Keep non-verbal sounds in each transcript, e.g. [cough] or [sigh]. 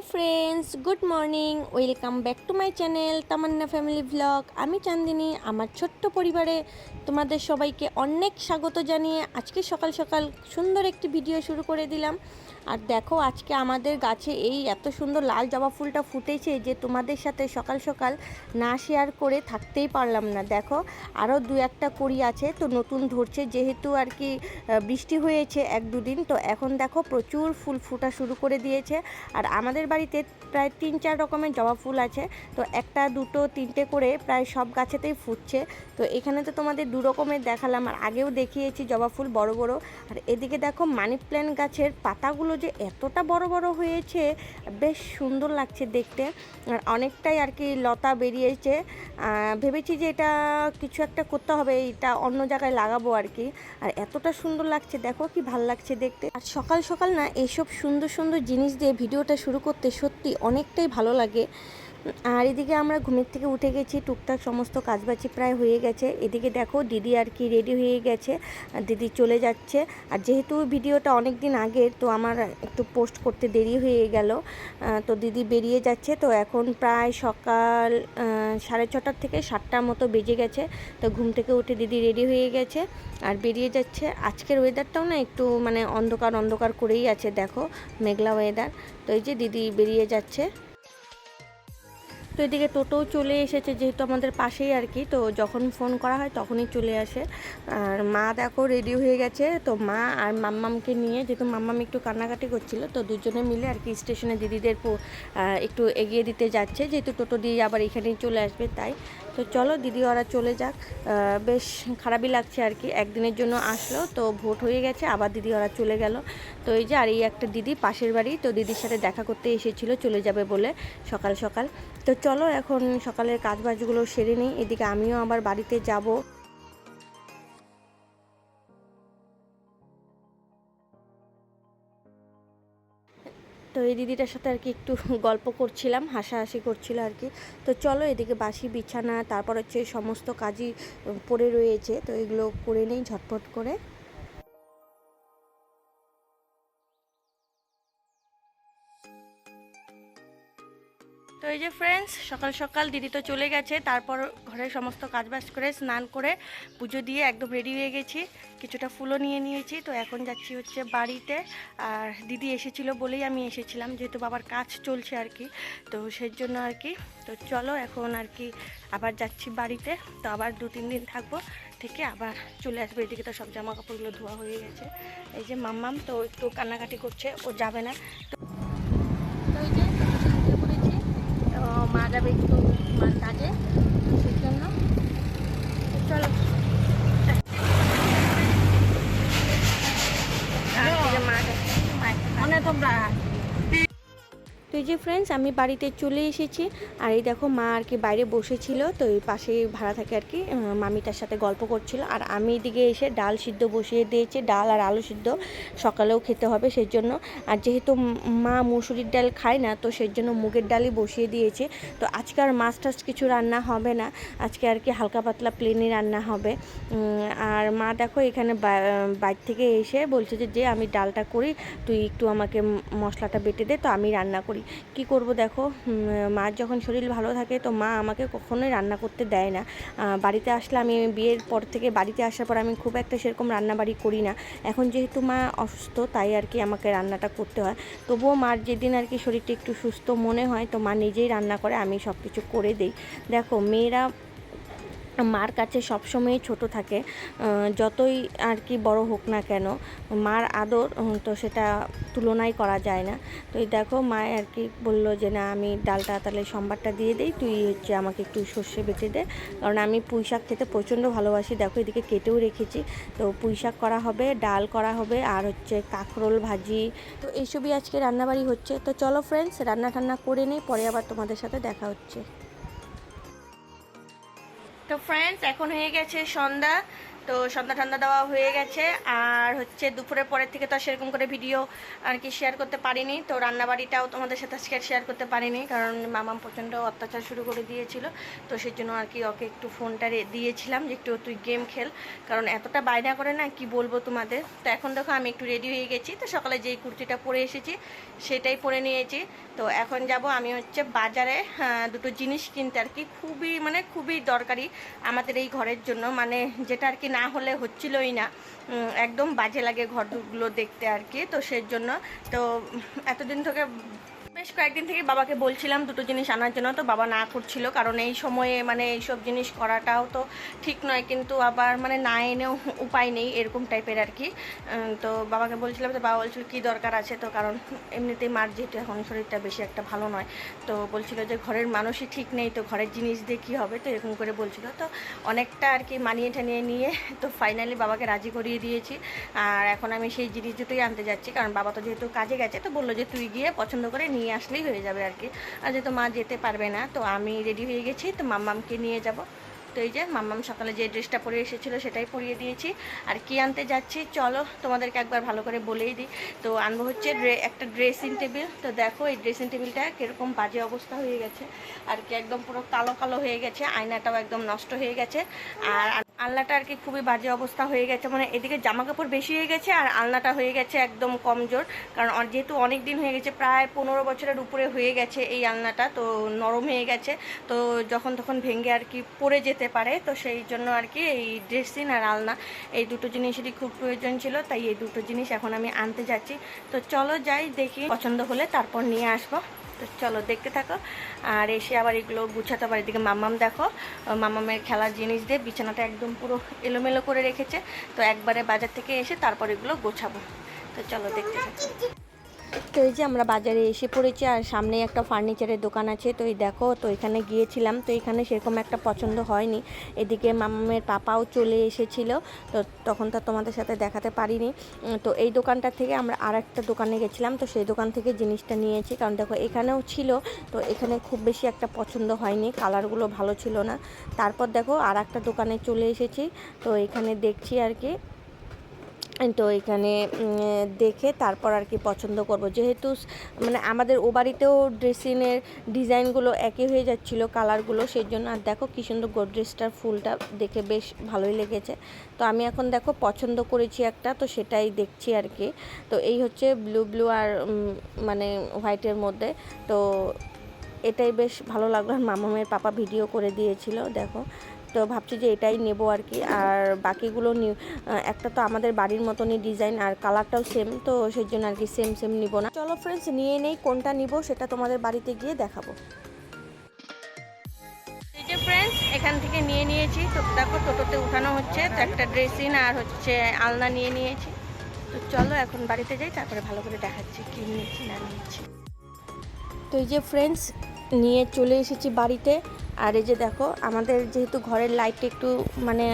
Hi friends, good morning, welcome back to my channel Tamanna family blog আমি চান্দিনী, আমার ছোট্ট পরিবারে তোমাদের সবাইকে অনেক স্বাগত জানিয়ে আজকে সকাল সকাল সুন্দর একটি ভিডিও শুরু করে দিলাম। আর দেখো, আজকে আমাদের গাছে এই এত সুন্দর লাল জবা ফুলটা ফুটেছে যে তোমাদের সাথে সকাল সকাল না শেয়ার করে থাকতেই পারলাম না। দেখো আরও দু একটা কড়ি আছে, তো নতুন ধরছে যেহেতু আর কি বৃষ্টি হয়েছে এক দুদিন, তো এখন দেখো প্রচুর ফুল ফোটা শুরু করে দিয়েছে। আর আমাদের বাড়িতে প্রায় তিন চার রকমের জবা ফুল আছে। তো একটা, দুটো, তিনটে করে প্রায় সব গাছেতেই ফুটছে। তো এখানে তো তোমাদের দু রকমের দেখালাম। আর আগেও দেখিয়েছি জবা ফুল বড় বড়। আর এদিকে দেখো মানি প্ল্যান্ট গাছের পাতাগুলো যে এতটা বড় বড় হয়েছে, বেশ সুন্দর লাগছে দেখতে। আর অনেকটাই আর কি লতা বেরিয়েছে। ভেবেছি যে এটা কিছু একটা করতে হবে, এটা অন্য জায়গায় লাগাবো আর কি। আর এতটা সুন্দর লাগছে, দেখো কি ভালো লাগছে দেখতে। আর সকাল সকাল না এইসব সুন্দর সুন্দর জিনিস দিয়ে ভিডিওটা শুরু করতে সত্যি অনেকটাই ভালো লাগে। আর এদিকে আমরা ঘুমের থেকে উঠে গেছি, টুকটাক সমস্ত কাজবাজি প্রায় হয়ে গেছে। এদিকে দেখো দিদি আর কি রেডি হয়ে গেছে দিদি চলে যাচ্ছে। আর যেহেতু ভিডিওটা অনেক দিন আগের, তো আমার একটু পোস্ট করতে দেরি হয়ে গেল। তো দিদি বেরিয়ে যাচ্ছে, তো এখন প্রায় সকাল সাড়ে ছটার থেকে সাতটার মতো বেজে গেছে। তো ঘুম থেকে উঠে দিদি রেডি হয়ে গেছে আর বেরিয়ে যাচ্ছে। আজকের ওয়েদারটাও না একটু মানে অন্ধকার অন্ধকার করেই আছে, দেখো, মেঘলা ওয়েদার তো এই যে দিদি বেরিয়ে যাচ্ছে। তো এদিকে টোটোও চলে এসেছে যেহেতু আমাদের পাশেই আর কি, তো যখন ফোন করা হয় তখনই চলে আসে। আর মা দেখো রেডি হয়ে গেছে, তো মা আর মাম্মামকে নিয়ে, যেহেতু মাম্মাম একটু কান্নাকাটি করছিল, তো দুজনে মিলে আর কি স্টেশনে দিদিদের একটু এগিয়ে দিতে যাচ্ছে, যেহেতু টোটো দিয়ে আবার এখানেই চলে আসবে, তাই তো চলো দিদি ওরা চলে যাক। বেশ খারাপই লাগছে আর কি, একদিনের জন্য আসলো, তো ভোট হয়ে গেছে, আবার দিদি ওরা চলে গেল। তো এই যে, আর এই একটা দিদি পাশের বাড়ি, তো দিদির সাথে দেখা করতে এসেছিল, চলে যাবে বলে সকাল সকাল। তো চলো এখন সকালের কাজ বাজগুলো সেরে নিই, এদিকে আমিও আবার বাড়িতে যাব। তো এই দিদিটার সাথে আর কি একটু [laughs] গল্প করছিলাম, হাসাহাসি করছিল আর কি। তো চলো এদিকে বাসি, বিছানা, তারপর হচ্ছে সমস্ত কাজই পড়ে রয়েছে, তো এগুলো করে নেই ঝটপট করে। এই যে ফ্রেন্ডস সকাল সকাল দিদি তো চলে গেছে, তারপর ঘরের সমস্ত কাজবাজ করে, স্নান করে, পুজো দিয়ে একদম রেডি হয়ে গেছি। কিছুটা ফুলও নিয়ে নিয়েছি, তো এখন যাচ্ছি হচ্ছে বাড়িতে। আর দিদি এসেছিল বলেই আমি এসেছিলাম, যেহেতু বাবার কাজ চলছে আর কি, তো সেই জন্য আর কি। তো চলো এখন আর কি আবার যাচ্ছি বাড়িতে, তো আবার দু তিন দিন থাকব, থেকে আবার চলে আসবে। এদিকে তো সব জামা কাপড়গুলো ধোয়া হয়ে গেছে। এই যে মাম্মাম তো একটু কান্নাকাটি করছে, ও যাবে না তো তো এই যে বেরিয়ে পড়েছি তো মা যাবে একটু মার কাজে সেই জন্য। চলো। এই যে মা যাচ্ছে, মায়ের কাছে। মনে তোমরা তো এই যে ফ্রেন্ডস আমি বাড়িতে চলে এসেছি। আর এই দেখো মা আর কি বাইরে বসেছিল তো এই পাশে ভাড়া থাকে আর কি। আহ, মামিটার সাথে গল্প করছিল। আর আমি এদিকে এসে ডাল সিদ্ধ বসিয়ে দিয়েছি ডাল আর আলু সিদ্ধ। সকালেও খেতে হবে সেই জন্য আর যেহেতু মা মুসুরির ডাল খায় না তো সেই জন্য মুগের ডালই বসিয়ে দিয়েছে। তো আজকে আর মাছ টাছ কিছু রান্না হবে না। আজকে আর কি হালকা পাতলা প্লেনই রান্না হবে। আর মা দেখো এখানে বাইরে থেকে এসে বলছে যে আমি ডালটা করি তুই একটু আমাকে মশলাটা বেটে দে। তো আমি রান্না করি। কি করব দেখো মার যখন শরীর ভালো থাকে তো মা আমাকে কখনোই রান্না করতে দেয় না। বাড়িতে আসলে আমি বিয়ের পর থেকে বাড়িতে আসার পর আমি খুব একটা সেরকম রান্নাবাড়ি করি না। এখন যেহেতু মা অসুস্থ, তাই আর কি আমাকে রান্নাটা করতে হয়। তবুও মার যেদিন আর কি শরীরটা একটু সুস্থ মনে হয়, তো মা নিজেই রান্না করে, আমি সব কিছু করে দিই। দেখো, মেয়েরা মার কাছে সবসময় ছোট থাকে যতই আর কি বড় হোক না কেন, মার আদর তো সেটা তুলনাই করা যায় না। তো এই দেখো মা আর কি বলল যে, না, আমি ডালটা তাহলে সোমবারটা দিয়ে দিই, তুই হচ্ছে আমাকে একটু সর্ষে বেটে দে। কারণ আমি পুঁই শাক খেতে প্রচণ্ড ভালোবাসি। দেখো, এদিকে কেটেও রেখেছি। তো পুঁই শাক করা হবে, ডাল করা হবে, আর হচ্ছে কাঁকরোল ভাজি। তো এইসবই আজকে রান্নাবাড়ি হচ্ছে। তো চলো ফ্রেন্ডস রান্না টান্না করে নিই, পরে আবার তোমাদের সাথে দেখা হচ্ছে। তো ফ্রেন্ডস এখন হয়ে গেছে সন্ধ্যা। তো সন্ধ্যা ঠান্ডা দেওয়া হয়ে গেছে। আর হচ্ছে দুপুরের পরের থেকে তো সেরকম করে ভিডিও আর কি শেয়ার করতে পারিনি। তো রান্নাবাড়িটাও তোমাদের সাথে আজকে শেয়ার করতে পারিনি কারণ মামাম প্রচণ্ড অত্যাচার শুরু করে দিয়েছিল। তো সেই জন্য আর কি ওকে একটু ফোনটা দিয়েছিলাম যে একটু তুই গেম খেল। কারণ এতটা বায়না করে না, কি বলব তোমাদের? তো এখন দেখো আমি একটু রেডি হয়ে গেছি। তো সকালে যেই কুর্তিটা পরে এসেছি সেটাই পরে নিয়েছি। তো এখন যাব আমি হচ্ছে বাজারে দুটো জিনিস কিনতে আর কি। খুবই মানে খুবই দরকারি আমাদের এই ঘরের জন্য। মানে যেটা আর কি না হলে হচ্ছিলই না। একদম বাজে লাগে ঘরগুলো দেখতে আর কি, তো সেই জন্য তো এতদিন থেকে বেশ কয়েকদিন থেকে বাবাকে বলছিলাম দুটো জিনিস আনার জন্য, তো বাবা না করছিল। কারণ এই সময়ে মানে এইসব জিনিস করাটাও তো ঠিক নয়, কিন্তু আবার মানে না এনেও উপায় নেই এরকম টাইপের আর কি। তো বাবাকে বলছিলাম তো বাবা বলছিল কী দরকার আছে? তো কারণ এমনিতেই মার যেহেতু এখন শরীরটা বেশি একটা ভালো নয়, তো বলছিল যে, ঘরের মানুষই ঠিক নেই, তো ঘরের জিনিস দিয়ে কী হবে? তো এরকম করে বলছিল। তো অনেকটা আর কি মানিয়ে টানিয়ে নিয়ে তো ফাইনালি বাবাকে রাজি করিয়ে দিয়েছি। আর এখন আমি সেই জিনিস দুটোই আনতে যাচ্ছি, কারণ বাবা তো যেহেতু কাজে গেছে, তো বলল যে, তুই গিয়ে পছন্দ করে নিয়ে আসলেই হয়ে যাবে আর কি। আর যেহেতু মা যেতে পারবে না, তো আমি রেডি হয়ে গেছি, তো মাম্মামকে নিয়ে যাব। তো এই যে মাম্মাম সকালে যে ড্রেসটা পরে এসেছিল সেটাই পরিয়ে দিয়েছি। আর কি আনতে যাচ্ছি, চলো তোমাদেরকে একবার ভালো করে বলেই দিই। তো আনব হচ্ছে একটা ড্রেসিং টেবিল তো দেখো এই ড্রেসিং টেবিলটা কীরকম বাজে অবস্থা হয়ে গেছে। আর কি একদম পুরো কালো কালো হয়ে গেছে, আয়নাটাও একদম নষ্ট হয়ে গেছে। আর আলনাটা আর কি খুবই বাজে অবস্থা হয়ে গেছে। মানে এদিকে জামা কাপড় বেশি হয়ে গেছে আর আলনাটা হয়ে গেছে একদম কমজোর। কারণ যেহেতু অনেক দিন হয়ে গেছে, প্রায় পনেরো বছরের উপরে হয়ে গেছে এই আলনাটা, তো নরম হয়ে গেছে। তো যখন তখন ভেঙে আর কি পড়ে যেতে পারে, তো সেই জন্য আর কি এই ড্রেসিন আর আলনা, এই দুটো জিনিসেরই খুব প্রয়োজন ছিল, তাই এই দুটো জিনিস এখন আমি আনতে যাচ্ছি। তো চলো যাই, দেখি পছন্দ হলে তারপর নিয়ে আসব। তো চলো দেখতে থাকো। আর এসে আবার এগুলো গুছাতে পারি এদিকে মামাম দেখো মামামের খেলার জিনিস দিয়ে বিছানাটা একদম পুরো এলোমেলো করে রেখেছে। তো একবারে বাজার থেকে এসে তারপর এগুলো গোছাবো। তো চলো দেখতে থাকো। তো এই যে আমরা বাজারে এসে পড়েছি, আর সামনে একটা ফার্নিচারের দোকান আছে। তো এই দেখো, তো এখানে গিয়েছিলাম। তো এখানে সেরকম একটা পছন্দ হয়নি। এদিকে মামামের পাপাও চলে এসেছিল। তো তখন তো তোমাদের সাথে দেখাতে পারিনি। তো এই দোকানটা থেকে আমরা আর একটা দোকানে গেছিলাম। তো সেই দোকান থেকে জিনিসটা নিয়েছি। কারণ দেখো, এখানেও ছিল। তো এখানে খুব বেশি একটা পছন্দ হয়নি। কালারগুলো ভালো ছিল না। তারপর দেখো আর একটা দোকানে চলে এসেছি। তো এখানে দেখছি আর কি তো এখানে দেখে তারপর আর কি পছন্দ করব। যেহেতু মানে আমাদের ও বাড়িতেও ড্রেসিংয়ের ডিজাইনগুলো একই হয়ে যাচ্ছিল, কালারগুলো, সেই জন্য আর দেখো কী সুন্দর গোদরেজটার ফুলটা দেখে বেশ ভালোই লেগেছে। তো আমি এখন দেখো পছন্দ করেছি একটা, তো সেটাই দেখছি আর কি। তো এই হচ্ছে ব্লু ব্লু আর মানে হোয়াইটের মধ্যে। তো এটাই বেশ ভালো লাগল। আর মামামের পাপা ভিডিও করে দিয়েছিল, দেখো। তো ভাবছি যে এটাই নেব আর কি। আর বাকিগুলো একটা তো আমাদের বাড়ির মতনই ডিজাইন আর কালারটাও সেম তো সেই জন্য আর কি সেম সেম নিব না। চলো ফ্রেন্ডস নিয়ে নেই কোনটা নিব সেটা তোমাদের বাড়িতে গিয়ে দেখাবো। এই যে ফ্রেন্ডস এখান থেকে নিয়ে নিয়েছি। তো দেখো টোটোতে উঠানো হচ্ছে তো একটা ড্রেসিং আর হচ্ছে আলনা নিয়ে নিয়েছি। তো চলো এখন বাড়িতে যাই তারপরে ভালো করে দেখাচ্ছি কি নিয়েছি না নিয়েছি। তো এই যে ফ্রেন্ডস নিয়ে চলে এসেছি বাড়িতে। আর এই যে দেখো, আমাদের যেহেতু ঘরের লাইটটা একটু মানে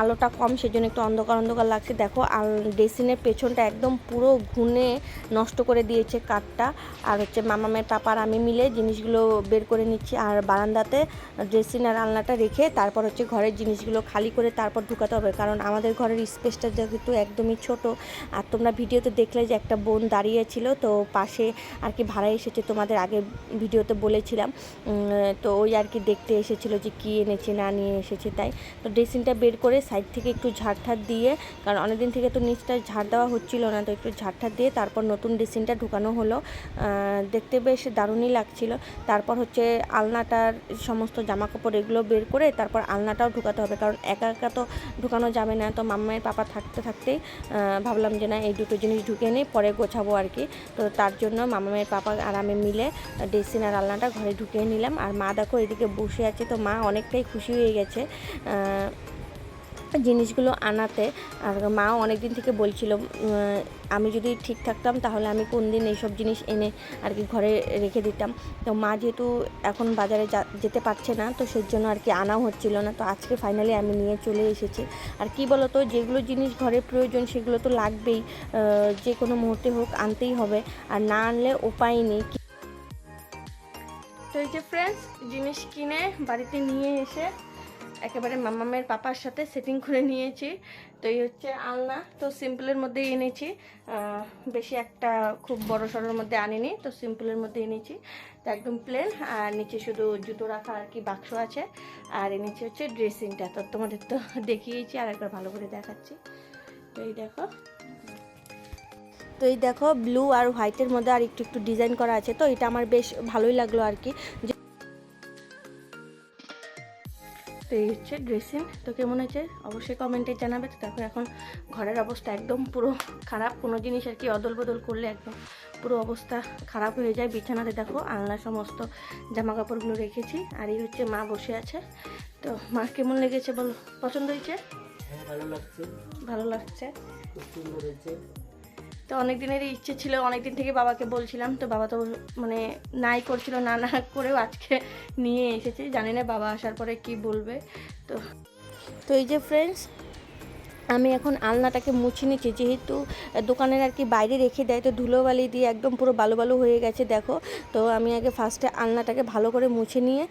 আলোটা কম, সেজন্য একটু অন্ধকার অন্ধকার লাগছে। দেখো, আর ড্রেসিনের পেছনটা একদম পুরো ঘুনে নষ্ট করে দিয়েছে কাঠটা। আর হচ্ছে মামামের পাপার আমি মিলে জিনিসগুলো বের করে নিচ্ছি। আর বারান্দাতে ড্রেসিং আর আলনাটা রেখে তারপর হচ্ছে ঘরের জিনিসগুলো খালি করে তারপর ঢুকাতে হবে। কারণ আমাদের ঘরের স্পেসটা যেহেতু একদমই ছোট, আর তোমরা ভিডিওতে দেখলে যে একটা বোন দাঁড়িয়েছিল তো পাশে আর কি ভাড়া এসেছে তোমাদের আগে ভিডিওতে বলেছিলাম। তো ওই আর কি দেখতে এসেছিল যে কী এনেছে, না নিয়ে এসেছে, তাই। তো ড্রেসিংটা বের করে সাইড থেকে একটু ঝাড় দিয়ে, কারণ অনেকদিন থেকে তো নিচটা ঝাড় দেওয়া হচ্ছিল না, তো একটু ঝাড় দিয়ে তারপর নতুন ড্রেসিংটা ঢুকানো হলো। দেখতে বেশ দারুণই লাগছিল। তারপর হচ্ছে আলনাটার সমস্ত জামা কাপড় এগুলো বের করে তারপর আলনাটাও ঢুকাতে হবে, কারণ একা একা তো ঢুকানো যাবে না। তো মাম্মায়ের পাপা থাকতে থাকতেই ভাবলাম যে না, এই দুটো জিনিস ঢুকে নিই, পরে গোছাবো আর কি। তো তার জন্য মামামের পাপা আর আমি মিলে ড্রেসিং আর আলনাটা ঘরে ঢুকিয়ে নিলাম। আর মা দেখো এদিকে বসে আছে তো মা অনেকটাই খুশি হয়ে গেছে জিনিসগুলো আনাতে। আর মাও অনেক দিন থেকে বলছিল আমি যদি ঠিক থাকতাম তাহলে আমি কোন দিন এইসব জিনিস এনে আর কি ঘরে রেখে দিতাম। তো মা যেহেতু এখন বাজারে যেতে পারছে না, তো সেই জন্য আর কি আনাও হচ্ছিল না। তো আজকে ফাইনালি আমি নিয়ে চলে এসেছি। আর কি বলতো, যেগুলো জিনিস ঘরে প্রয়োজন সেগুলো তো লাগবেই যে কোনো মুহূর্তে হোক আনতেই হবে। আর না আনলে উপায় নেই। যে ফ্রেন্ডস জিনিস কিনে বাড়িতে নিয়ে এসে একেবারে মামামের পাপার সাথে সেটিং করে নিয়েছি। তো এই হচ্ছে আলনা। তো সিম্পলের মধ্যেই এনেছি। বেশি একটা খুব বড় সড়োর মধ্যে আনিনি, তো সিম্পলের মধ্যে এনেছি। তো একদম প্লেন আর নিচে শুধু জুতো রাখা আর কি বাক্স আছে। আর এনেছি হচ্ছে ড্রেসিংটা তো তোমাদের তো [laughs] দেখিয়েছি আর একবার ভালো করে দেখাচ্ছি। তো এই দেখো। তো এই দেখো ব্লু আর হোয়াইটের মধ্যে আর একটু একটু ডিজাইন করা আছে তো এটা আমার বেশ ভালোই লাগল আর কি। যে- তো এই হচ্ছে ড্রেসিং তো কেমন হয়েছে অবশ্যই কমেন্টে জানাবে। তো দেখো এখন ঘরের অবস্থা একদম পুরো খারাপ কোনো জিনিস আর কি অদল বদল করলে একদম পুরো অবস্থা খারাপ হয়ে যায়। বিছানাতে দেখো আলনা সমস্ত জামা কাপড়গুলো রেখেছি আর এই হচ্ছে মা বসে আছে। তো মা কেমন লেগেছে বলো? পছন্দ হয়েছে? হ্যাঁ ভালো লাগছে। ভালো লাগছে। খুব সুন্দর হয়েছে। তো অনেক দিনেরই ইচ্ছে ছিল অনেক দিন থেকে বাবাকে বলছিলাম, তো বাবা তো মানে নাই করছিল, না না করেও আজকে নিয়ে এসেছে। জানি না বাবা আসার পরে কি বলবে। তো তো এই যে ফ্রেন্ডস আমি এখন আলনাটাকে মুছে নিচ্ছি যেহেতু দোকানের আর কি বাইরে রেখে দেয়, তো ধুলোবালি দিয়ে একদম পুরো বালু বালু হয়ে গেছে, দেখো। তো আমি আগে ফার্স্টে আলনাটাকে ভালো করে মুছে নিয়ে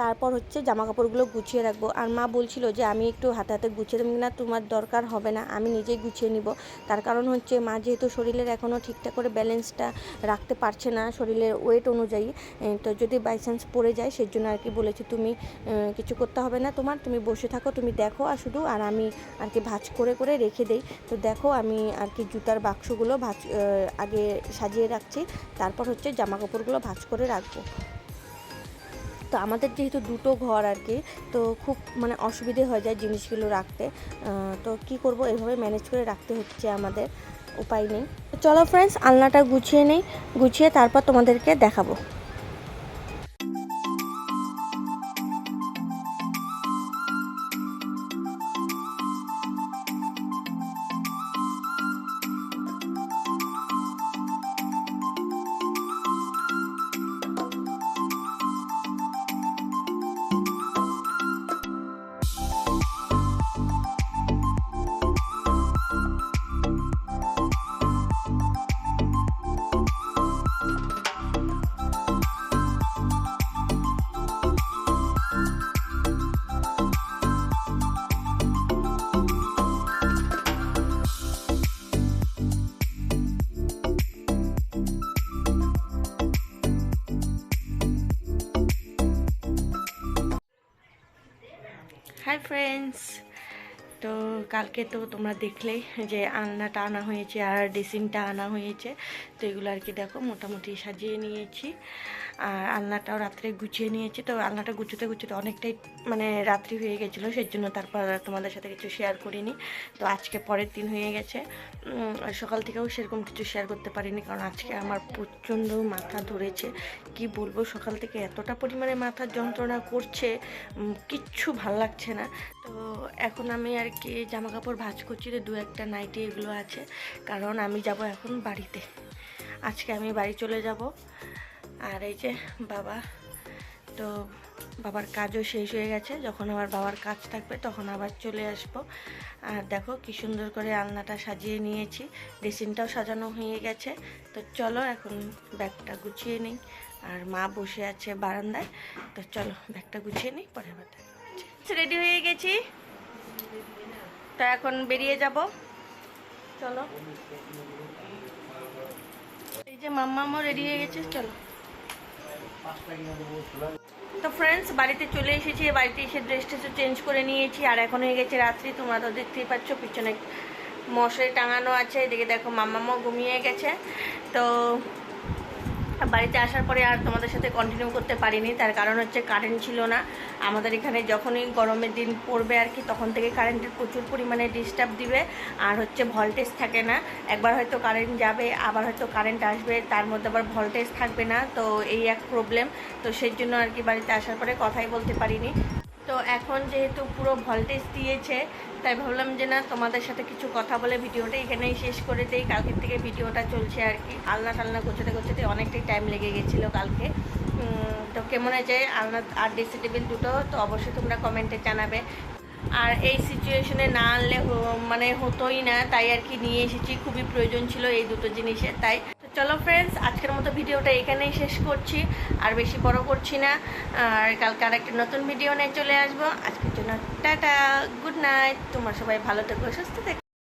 তারপর হচ্ছে জামা কাপড়গুলো গুছিয়ে রাখব। আর মা বলছিল যে, আমি একটু হাতে হাতে গুছিয়ে দেবো না তোমার দরকার হবে না, আমি নিজেই গুছিয়ে নিব। তার কারণ হচ্ছে মা যেহেতু শরীরের এখনও ঠিকঠাক করে ব্যালেন্সটা রাখতে পারছে না, শরীরের ওয়েট অনুযায়ী তো যদি বাই চান্স পড়ে যায় সেই জন্য আর কি বলেছি, তুমি কিছু করতে হবে না তোমার, তুমি বসে থাকো, তুমি দেখো আর শুধু, আর আমি আর কি ভাঁজ করে করে রেখে দেই। তো দেখো, আমি আর কি জুতার বাক্সগুলো ভাঁজ আগে সাজিয়ে রাখছি, তারপর হচ্ছে জামা কাপড়গুলো ভাঁজ করে রাখব। তো আমাদের যেহেতু দুটো ঘর আর কি, তো খুব মানে অসুবিধে হয়ে যায় জিনিসগুলো রাখতে। তো কি করব, এভাবে ম্যানেজ করে রাখতে হচ্ছে আমাদের, উপায় নেই। চলো ফ্রেন্ডস আলনাটা গুছিয়ে নেই, গুছিয়ে তারপর তোমাদেরকে দেখাবো। তো কালকে তো তোমরা দেখলেই যে আলনাটা আনা হয়েছে আর ড্রেসিংটা আনা হয়েছে। তো এগুলো আর কি দেখো, মোটামুটি সাজিয়ে নিয়েছি। আর আলনাটাও রাত্রে গুছিয়ে নিয়েছি। তো আলনাটা গুছোতে গুছোতে অনেকটাই মানে রাত্রি হয়ে গেছিল সেই জন্য তারপর তোমাদের সাথে কিছু শেয়ার করিনি। তো আজকে পরের দিন হয়ে গেছে। সকাল থেকেও সেরকম কিছু শেয়ার করতে পারিনি, কারণ আজকে আমার প্রচণ্ড মাথা ধরেছে। কি বলব, সকাল থেকে এতটা পরিমাণে মাথার যন্ত্রণা করছে কিচ্ছু ভালো লাগছে না। তো এখন আমি আর কি জামা কাপড় ভাঁজ করছি দু একটা নাইটি এগুলো আছে, কারণ আমি যাব এখন বাড়িতে। আজকে আমি বাড়ি চলে যাব। আর এই যে বাবা, তো বাবার কাজও শেষ হয়ে গেছে। যখন আমার বাবার কাজ থাকবে তখন আবার চলে আসব। আর দেখো কি সুন্দর করে আলনাটা সাজিয়ে নিয়েছি। ড্রেসিংটাও সাজানো হয়ে গেছে। তো চলো এখন ব্যাগটা গুছিয়ে নিই। আর মা বসে আছে বারান্দায়। তো চলো ব্যাগটা গুছিয়ে নিই, পরে আবার রেডি হয়ে গেছি। তো এখন বেরিয়ে যাব। চলো। এই যে মাম্মামও রেডি হয়ে গেছে, চলো। তো ফ্রেন্ডস বাড়িতে চলে এসেছি বাড়িতে এসে ড্রেস ট্রেসও চেঞ্জ করে নিয়েছি, আর এখন হয়ে গেছে রাত্রি, তোমরা তো দেখতেই পাচ্ছ, পিছনে মশারি টাঙানো আছে, এদিকে দেখো মাম্মামও ঘুমিয়ে গেছে। তো বাড়িতে আসার পরে আর তোমাদের সাথে কন্টিনিউ করতে পারিনি। তার কারণ হচ্ছে কারেন্ট ছিল না। আমাদের এখানে যখনই গরমের দিন পড়বে আর কি, তখন থেকে কারেন্টের প্রচুর পরিমাণে ডিস্টার্ব দিবে। আর হচ্ছে ভোল্টেজ থাকে না। একবার হয়তো কারেন্ট যাবে, আবার হয়তো কারেন্ট আসবে, তার মধ্যে আবার ভোল্টেজ থাকবে না। তো এই এক প্রবলেম তো সেই জন্য আর কি বাড়িতে আসার পরে কথাই বলতে পারিনি। তো এখন যেহেতু পুরো ভল্টেজ দিয়েছে, তাই ভাবলাম যে না, তোমাদের সাথে কিছু কথা বলে ভিডিওটা এখানেই শেষ করে দেই। কালকের থেকে ভিডিওটা চলছে আর কি। আলনা টালনা গোছাতে গোছাতে অনেকটাই টাইম লেগে গেছিল কালকে। তো কেমন আছে? আলনা আর ড্রেসিং টেবিল দুটো, তো অবশ্যই তোমরা কমেন্টে জানাবে। আর এই সিচুয়েশনে না আনলে মানে হতোই না, তাই আর কি নিয়ে এসেছি। খুবই প্রয়োজন ছিল এই দুটো জিনিসের, তাই চলো ফ্রেন্ডস আজকের মতো ভিডিওটা এখানেই শেষ করছি। আর বেশি বড় করছি না। আর কালকে আর একটা নতুন ভিডিও নিয়ে চলে আসব। আজকের জন্য টাটা গুড নাইট তোমার সবাই ভালো থেকো, সুস্থ থেকো।